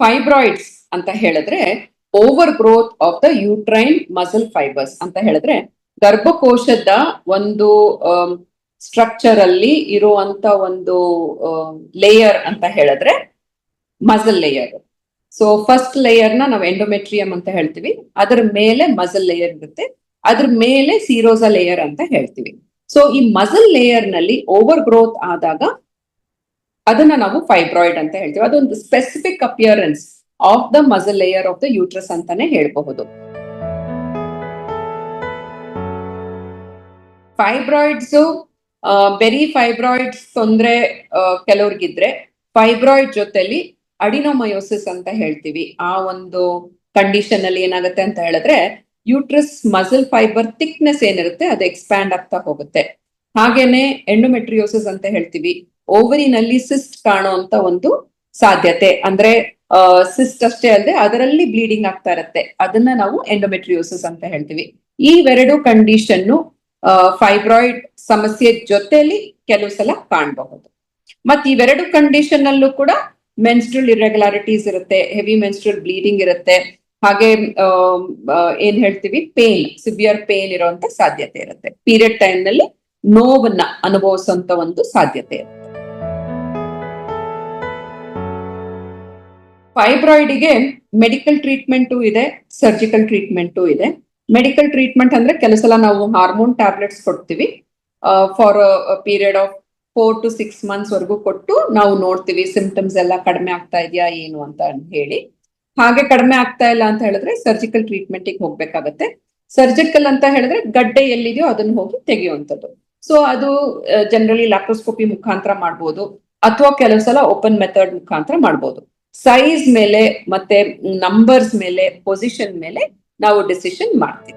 Fibroids ಅಂತ ಹೇಳಿದ್ರೆ over growth of the uterine muscle fibres ಅಂತ ಹೇಳಿದ್ರೆ ಗರ್ಭಕೋಶದ ಒಂದು ಸ್ಟ್ರಕ್ಚರ್ ಅಲ್ಲಿ ಇರುವಂತ ಒಂದು ಲೇಯರ್ ಅಂತ ಹೇಳಿದ್ರೆ ಮಸಲ್ ಲೇಯರ್ ಸೊ ಫಸ್ಟ್ ಲೇಯರ್ನ ನಾವು ಎಂಡೋಮೆಟ್ರಿಯಂ ಅಂತ ಹೇಳ್ತೀವಿ. ಅದರ ಮೇಲೆ ಮಸಲ್ ಲೇಯರ್ ಇರುತ್ತೆ. ಅದ್ರ ಮೇಲೆ ಸೀರೋಸ ಲೇಯರ್ ಅಂತ ಹೇಳ್ತೀವಿ. ಸೊ ಈ ಮಸಲ್ ಲೇಯರ್ನಲ್ಲಿ ಓವರ್ ಗ್ರೋತ್ ಆದಾಗ ಅದನ್ನ ನಾವು ಫೈಬ್ರಾಯ್ಡ್ ಅಂತ ಹೇಳ್ತೀವಿ. ಅದೊಂದು specific appearance of the muscle layer of the uterus ಅಂತಾನೆ ಹೇಳಬಹುದು. ಫೈಬ್ರಾಯ್ಡ್ಸ್ ಬೆರಿ ಫೈಬ್ರಾಯ್ಡ್ಸ್ ತೊಂದ್ರೆ ಕೆಲವ್ರಿಗಿದ್ರೆ ಫೈಬ್ರಾಯ್ಡ್ ಜೊತೆಲಿ ಅಡಿನೋಮಯೋಸಿಸ್ ಅಂತ ಹೇಳ್ತೀವಿ. ಆ ಒಂದು ಕಂಡೀಷನ್ ಅಲ್ಲಿ ಏನಾಗುತ್ತೆ ಅಂತ ಹೇಳಿದ್ರೆ ಯೂಟ್ರಸ್ ಮಸಲ್ ಫೈಬರ್ ಥಿಕ್ನೆಸ್ ಏನಿರುತ್ತೆ ಅದು ಎಕ್ಸ್ಪ್ಯಾಂಡ್ ಆಗ್ತಾ ಹೋಗುತ್ತೆ. ಹಾಗೇನೆ ಎಂಡೋಮೆಟ್ರಿಯೋಸಿಸ್ ಅಂತ ಹೇಳ್ತೀವಿ. ಓವರಿನಲ್ಲಿ ಸಿಸ್ಟ್ ಕಾಣುವಂತ ಒಂದು ಸಾಧ್ಯತೆ. ಅಂದ್ರೆ ಸಿಸ್ಟ್ ಅಷ್ಟೇ ಅಲ್ಲದೆ ಅದರಲ್ಲಿ ಬ್ಲೀಡಿಂಗ್ ಆಗ್ತಾ ಇರುತ್ತೆ. ಅದನ್ನ ನಾವು ಎಂಡೋಮೆಟ್ರಿಯೋಸಿಸ್ ಅಂತ ಹೇಳ್ತೀವಿ. ಇವೆರಡು ಕಂಡೀಷನ್ ಫೈಬ್ರಾಯ್ಡ್ ಸಮಸ್ಯೆ ಜೊತೆಯಲ್ಲಿ ಕೆಲವು ಸಲ ಕಾಣಬಹುದು. ಮತ್ ಇವೆರಡು ಕಂಡೀಷನ್ ಅಲ್ಲೂ ಕೂಡ ಮೆನ್ಸ್ಟ್ರಲ್ ಇರೆಗ್ಯುಲಾರಿಟೀಸ್ ಇರುತ್ತೆ ಹೆವಿ ಮೆನ್ಸ್ಟ್ರಲ್ ಬ್ಲೀಡಿಂಗ್ ಇರುತ್ತೆ. ಹಾಗೆ ಏನ್ ಹೇಳ್ತೀವಿ? ಪೇನ್ ಸಿವಿಯರ್ ಪೇನ್ ಇರುವಂತ ಸಾಧ್ಯತೆ ಇರುತ್ತೆ. ಪೀರಿಯಡ್ ಟೈಮ್ನಲ್ಲಿ ನೋವನ್ನ ಅನುಭವಿಸುವಂತ ಒಂದು ಸಾಧ್ಯತೆ ಇರುತ್ತೆ. ಫೈಬ್ರಾಯ್ಡ್ಗೆ ಮೆಡಿಕಲ್ ಟ್ರೀಟ್ಮೆಂಟು ಇದೆ ಸರ್ಜಿಕಲ್ ಟ್ರೀಟ್ಮೆಂಟು ಇದೆ. ಮೆಡಿಕಲ್ ಟ್ರೀಟ್ಮೆಂಟ್ ಅಂದ್ರೆ ಕೆಲವು ನಾವು ಹಾರ್ಮೋನ್ ಟ್ಯಾಬ್ಲೆಟ್ಸ್ ಕೊಡ್ತೀವಿ. For period of four to six months ವರೆಗೂ ಕೊಟ್ಟು ನಾವು ನೋಡ್ತೀವಿ ಸಿಂಪ್ಟಮ್ಸ್ ಎಲ್ಲ ಕಡಿಮೆ ಆಗ್ತಾ ಇದೆಯಾ, ಏನು ಅಂತ ಹೇಳಿ. ಹಾಗೆ ಕಡಿಮೆ ಆಗ್ತಾ ಇಲ್ಲ ಅಂತ ಹೇಳಿದ್ರೆ ಸರ್ಜಿಕಲ್ ಟ್ರೀಟ್ಮೆಂಟಿಗೆ ಹೋಗ್ಬೇಕಾಗತ್ತೆ. ಸರ್ಜಿಕಲ್ ಅಂತ ಹೇಳಿದ್ರೆ ಗಡ್ಡೆ ಎಲ್ಲಿದೆಯೋ ಅದನ್ನ ಹೋಗಿ ತೆಗೆಯುವಂಥದ್ದು. ಸೊ ಅದು ಜನರಲಿ ಲ್ಯಾಪ್ರೋಸ್ಕೋಪಿ ಮುಖಾಂತರ ಮಾಡ್ಬೋದು. ಅಥವಾ ಕೆಲವು ಸಲ ಓಪನ್ ಮೆಥಡ್ ಮುಖಾಂತರ ಮಾಡ್ಬೋದು. ಸೈಜ್ ಮೇಲೆ ಮತ್ತೆ ನಂಬರ್ಸ್ ಮೇಲೆ ಪೊಸಿಷನ್ ಮೇಲೆ ನಾವು ಡಿಸಿಷನ್ ಮಾಡ್ತೀವಿ.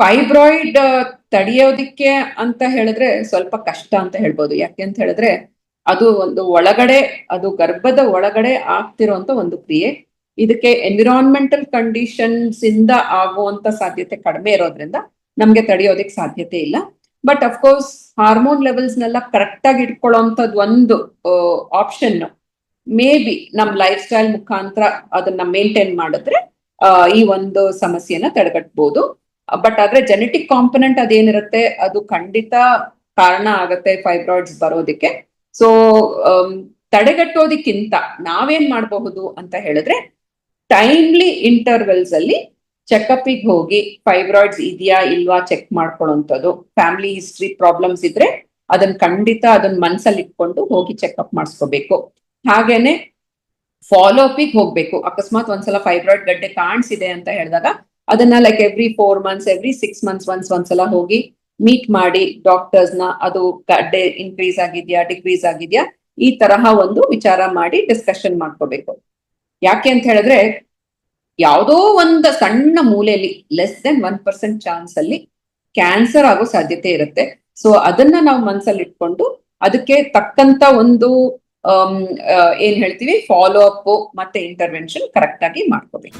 ಫೈಬ್ರಾಯ್ಡ್ ತಡೆಯೋದಿಕ್ಕೆ ಅಂತ ಹೇಳಿದ್ರೆ ಸ್ವಲ್ಪ ಕಷ್ಟ ಅಂತ ಹೇಳ್ಬೋದು. ಯಾಕೆ ಅಂತ ಹೇಳಿದ್ರೆ ಅದು ಒಂದು ಒಳಗಡೆ, ಅದು ಗರ್ಭದ ಒಳಗಡೆ ಆಗ್ತಿರೋಂತ ಒಂದು ಕ್ರಿಯೆ. ಇದಕ್ಕೆ ಎನ್ವಿರಾನ್ಮೆಂಟಲ್ ಕಂಡೀಷನ್ಸ್ ಇಂದ ಆಗುವಂತ ಸಾಧ್ಯತೆ ಕಡಿಮೆ ಇರೋದ್ರಿಂದ ನಮ್ಗೆ ತಡೆಯೋದಿಕ್ ಸಾಧ್ಯತೆ ಇಲ್ಲ. But of course hormone levels ನೆಲ್ಲ ಕರೆಕ್ಟ್ ಆಗಿ ಇಟ್ಕೊಳ್ಳೋಂಥದ್ದು ಒಂದು ಆಪ್ಷನ್ ಮೇ ಬಿ ನಮ್ ಲೈಫ್ ಸ್ಟೈಲ್ ಮುಖಾಂತರ ಅದನ್ನ ಮೇಂಟೈನ್ ಮಾಡಿದ್ರೆ ಈ ಒಂದು ಸಮಸ್ಯೆನ ತಡೆಗಟ್ಬೋದು. ಬಟ್ ಆದ್ರೆ ಜೆನೆಟಿಕ್ ಕಾಂಪೊನೆಂಟ್ ಅದೇನಿರುತ್ತೆ, ಅದು ಖಂಡಿತ ಕಾರಣ ಆಗತ್ತೆ ಫೈಬ್ರಾಯ್ಡ್ಸ್ ಬರೋದಕ್ಕೆ. ಸೊ ತಡೆಗಟ್ಟೋದಕ್ಕಿಂತ ನಾವೇನ್ ಮಾಡಬಹುದು ಅಂತ ಹೇಳಿದ್ರೆ ಟೈಮ್ಲಿ ಇಂಟರ್ವೆಲ್ಸ್ ಅಲ್ಲಿ ಚೆಕಪ್ಗೆ ಹೋಗಿ ಫೈಬ್ರಾಯ್ಡ್ಸ್ ಇದೆಯಾ ಇಲ್ವಾ ಚೆಕ್ ಮಾಡ್ಕೊಳ್ಳೋಂಥದ್ದು ಫ್ಯಾಮಿಲಿ ಹಿಸ್ಟ್ರಿ ಪ್ರಾಬ್ಲಮ್ಸ್ ಇದ್ರೆ ಅದನ್ನ ಖಂಡಿತ ಅದನ್ನ ಮನಸ್ಸಲ್ಲಿ ಇಟ್ಕೊಂಡು ಹೋಗಿ ಚೆಕ್ಅಪ್ ಮಾಡಿಸ್ಕೋಬೇಕು. ಹಾಗೇನೆ ಫಾಲೋ ಅಪಿಗೆ ಹೋಗ್ಬೇಕು. ಅಕಸ್ಮಾತ್ ಒಂದ್ಸಲ ಫೈಬ್ರಾಯ್ಡ್ ಗಡ್ಡೆ ಕಾಣಿಸಿದೆ ಅಂತ ಹೇಳಿದಾಗ ಅದನ್ನ like every four months every six months once ಒಂದ್ಸಲ ಹೋಗಿ ಮೀಟ್ ಮಾಡಿ ಡಾಕ್ಟರ್ಸ್ನ ಅದು ಗಡ್ಡೆ ಇನ್ಕ್ರೀಸ್ ಆಗಿದ್ಯಾ ಡಿಕ್ರೀಸ್ ಆಗಿದ್ಯಾ ಈ ತರಹ ಒಂದು ವಿಚಾರ ಮಾಡಿ ಡಿಸ್ಕಷನ್ ಮಾಡ್ಕೋಬೇಕು. ಯಾಕೆ ಅಂತ ಹೇಳಿದ್ರೆ ಯಾವುದೋ ಒಂದು ಸಣ್ಣ ಮೂಲೆಯಲ್ಲಿ less than one percent chance ಅಲ್ಲಿ ಕ್ಯಾನ್ಸರ್ ಆಗೋ ಸಾಧ್ಯತೆ ಇರುತ್ತೆ. ಸೊ ಅದನ್ನ ನಾವು ಮನ್ಸಲ್ಲಿ ಇಟ್ಕೊಂಡು ಅದಕ್ಕೆ ತಕ್ಕಂತ ಒಂದು ಏನ್ ಹೇಳ್ತೀವಿ? ಫಾಲೋ ಅಪ್ ಮತ್ತೆ ಇಂಟರ್ವೆನ್ಷನ್ ಕರೆಕ್ಟ್ ಆಗಿ ಮಾಡ್ಕೋಬೇಕು.